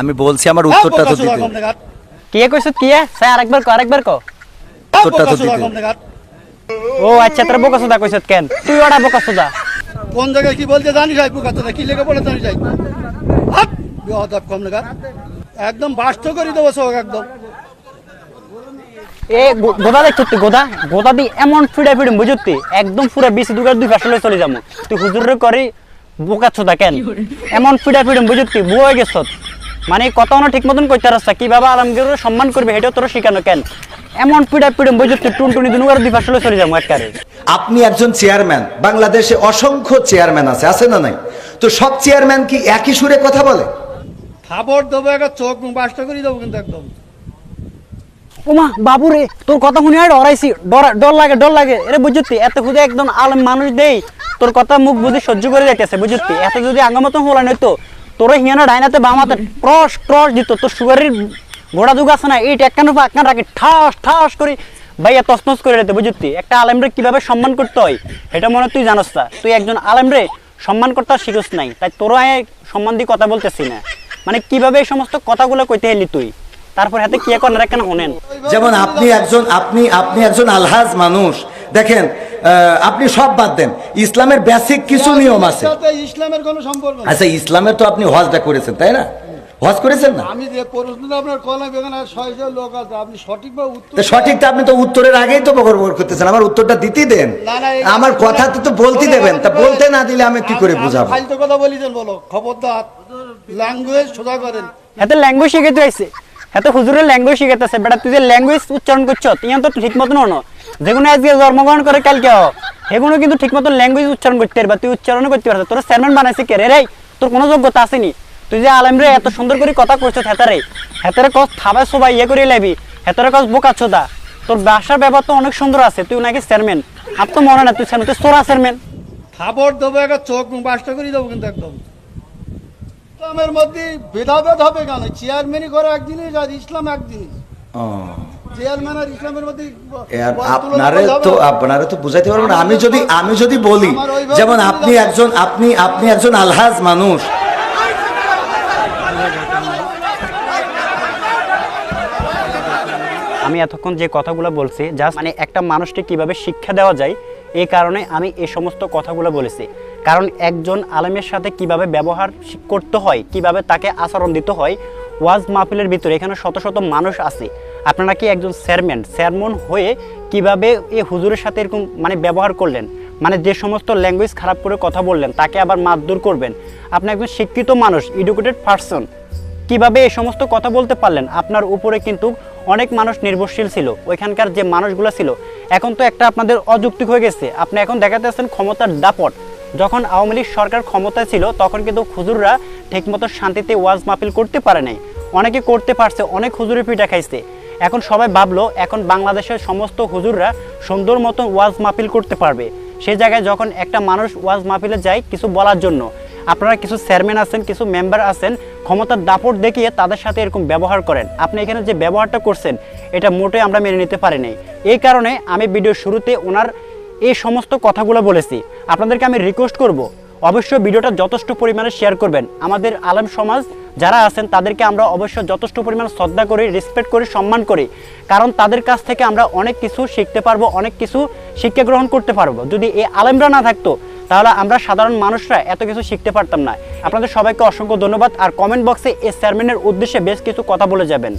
আমি বলছি আমার উত্তরটা তো দিতে। কি কইছ? কি? স্যার আরেকবার ক আরেকবার ক উত্তরটা তো দিতে। ও আচ্ছা তোর বোকা সুদা কইছ কেন? তুই ওটা বোকা সুদা কোন জায়গায় কি বলতে জানিস ভাই বুকাতে কি লেগে বলে জানিস ভাই হাট বেহদাব কম লাগা একদম বাস্ত করে দেবো সব একদম। এ গোদা দেখছ তুই গোদা। গোদা দি এমন ফিডা ফিডে বুঝতি একদম পুরো বিসি দুগার দুই ফাসলে চলে যাব। তুই হুজুরে করি বোকা সুদা কেন? এমন ফিডা ফিডে বুঝতি বুয়া হয়ে গেছ মানে কথা না ঠিক মতন কইতে রাস্তা কীভাবে আলমগীর সম্মান করবে সেটাও তোর শিখানো কেন? এমন পিডা পিডে বুঝতি টুনটুনি দুনুগার দুই ফাসলে চলে যাব একবারে। আপনি একজন চেয়ারম্যান বাংলাদেশে অসংখ্য চেয়ারম্যান আছে আছে না নাই? তো সব চেয়ারম্যান কি একই সুরে কথা বলে? খাবার দেবো একটা চোখ মুখ বাস্ত করে দেবো কিন্তু একদম। ওমা বাবু রে তোর কথা শুনে আর ডরাইছি। ডর লাগে ডর লাগে। এরে বুঝতি এত খুদে একদম আলম মানুষ দেই তোর কথা মুখ বুঝে সহ্য করে যাইতেছে বুঝতি এত যদি আঙ্গা মতন হলা নইতো তোর হিয়ানো ডাইনাতে বামাতে ট্রস ট্রস দিত। তোর সুগারের ঘোড়া দুগ আছে না এই টেক্কানো আকান রাখি। ঠাস ঠাস করে। ভাইয়া তসনস করে দিতে বুঝতি একটা আলেমরে কীভাবে সম্মান করতে হয়, এটা মনে তুই জানোস না। তুই একজন আলেমরে সম্মান করতে আর শিখোস নাই। তাই আয় সম্মান দিয়ে কথা বলতেছি না। মানে কীভাবে এই সমস্ত কথাগুলো কইতে এলি তুই? তারপর হাতে কি করার কেন হনেন? যেমন আপনি একজন, আপনি আপনি একজন আলহাজ মানুষ দেখেন আপনি সব বাদ দেন। ইসলামের বেসিক কিছু নিয়ম আছে। ইসলামের কোনো সম্পর্ক আচ্ছা ইসলামের তো আপনি হজটা করেছেন তাই না? হজ করেছেন না? আমি যে প্রশ্নটা আপনার কলাম এখানে ছয়শো লোক আছে। আপনি উত্তর তো আপনি তো উত্তরের আগেই তো বকর বকর করতেছেন। আমার উত্তরটা দিতেই দেন। না, না, এই- আমার কথা তো তো বলতে দেবেন। তা বলতে না দিলে আমি কি করে বুঝাবো? ফাইলতে কথা বলিছেন বলো। খবরদার ল্যাঙ্গুয়েজ সোজা করেন। হাতে ল্যাঙ্গুয়েজ শিখাইতে আইছে। হাতে হুজুরের ল্যাঙ্গুয়েজ শিখাইতেছে, বেটা তুই যে ল্যাঙ্গুয়েজ উচ্চারণ করছ তুই তো ঠিক মতন হনো যেগুলো আজকে জন্মগ্রহণ করে কালকে হ সেগুলো কিন্তু ঠিক মতন ল্যাঙ্গুয়েজ উচ্চারণ করতে পারবা, তুই উচ্চারণ করতে পারছিস তোর চেয়ারম্যান বানাইছে কে রে তোর কোনো যোগ্যতা আসেনি তুই যে আলেম রে, এত সুন্দর করে কথা কইছ হেতারে। হেতারে কস থাবাই সবাই ইয়ে করে লাইবি, হেতারে কস বোকা ছোদা। তোর বাসার ব্যবহার তো অনেক সুন্দর আছে, তুই নাকি চেয়ারম্যান আর তো মনে না তুই চেয়ারম্যান তুই সোরা চেয়ারম্যান খাবার দেবো একটা চোখ বাস্ত করে দেবো কিন্তু একদম। ইসলামের মধ্যে ভেদাভেদ হবে কেন? চেয়ারম্যানই করে এক জিনিস আর ইসলাম এক জিনিস। চেয়ারম্যান আর ইসলামের মধ্যে আপনারে তো না। তো বুঝাইতে পারব আমি যদি আমি যদি বলি যেমন আপনি একজন আপনি আপনি একজন আলহাজ মানুষ। আমি এতক্ষণ যে কথাগুলো বলছি জাস্ট মানে একটা মানুষকে কীভাবে শিক্ষা দেওয়া যায় এই কারণে আমি এই সমস্ত কথাগুলো বলেছি। কারণ একজন আলেমের সাথে কীভাবে ব্যবহার করতে হয়, কীভাবে তাকে আচরণ দিতে হয়, ওয়াজ মাহফিলের ভিতরে এখানে শত শত মানুষ আছে। আপনারা কি একজন চেয়ারম্যান? চেয়ারম্যান হয়ে কীভাবে এই হুজুরের সাথে এরকম মানে ব্যবহার করলেন? মানে যে সমস্ত ল্যাঙ্গুয়েজ খারাপ করে কথা বললেন, তাকে আবার মারধর করবেন? আপনি একজন শিক্ষিত মানুষ এডুকেটেড পারসন কীভাবে এই সমস্ত কথা বলতে পারলেন? আপনার উপরে কিন্তু অনেক মানুষ নির্ভরশীল ছিল, ওইখানকার যে মানুষগুলো ছিল। এখন তো একটা আপনাদের অযৌক্তিক হয়ে গেছে। আপনি এখন দেখাতে ক্ষমতার দাপট। যখন আওয়ামী লীগ সরকার ক্ষমতায় ছিল, তখন কিন্তু হুজুররা ঠিকমতো শান্তিতে ওয়াজ মাহফিল করতে পারে নাই। অনেকে করতে পারছে, অনেক হুজুরের পিঠা খাইছে। এখন সবাই ভাবলো, এখন বাংলাদেশের সমস্ত হুজুররা সুন্দর মতো ওয়াজ মাহফিল করতে পারবে। সেই জায়গায় যখন একটা মানুষ ওয়াজ মাহফিলে যায় কিছু বলার জন্য, আপনারা কিছু চেয়ারম্যান আছেন, কিছু মেম্বার আছেন, ক্ষমতার দাপট দেখিয়ে তাদের সাথে এরকম ব্যবহার করেন। আপনি এখানে যে ব্যবহারটা করছেন, এটা মোটেই আমরা মেনে নিতে পারি নাই। এই কারণে আমি ভিডিওর শুরুতে ওনার এই সমস্ত কথাগুলো বলেছি। আপনাদেরকে আমি রিকোয়েস্ট করব, অবশ্যই ভিডিওটা যথেষ্ট পরিমাণে শেয়ার করবেন। আমাদের আলেম সমাজ যারা আছেন, তাদেরকে আমরা অবশ্য যথেষ্ট পরিমাণে শ্রদ্ধা করি রেসপেক্ট করি, সম্মান করি। কারণ তাদের কাছ থেকে আমরা অনেক কিছু শিখতে পারব, অনেক কিছু শিক্ষা গ্রহণ করতে পারব। যদি এই আলেমরা না থাকতো, তাহলে আমরা সাধারণ মানুষরা এত কিছু শিখতে পারতাম না। আপনাদের সবাইকে অসংখ্য ধন্যবাদ। আর কমেন্ট বক্সে এই চেয়ারম্যানের উদ্দেশ্যে বেশ কিছু কথা বলে যাবেন।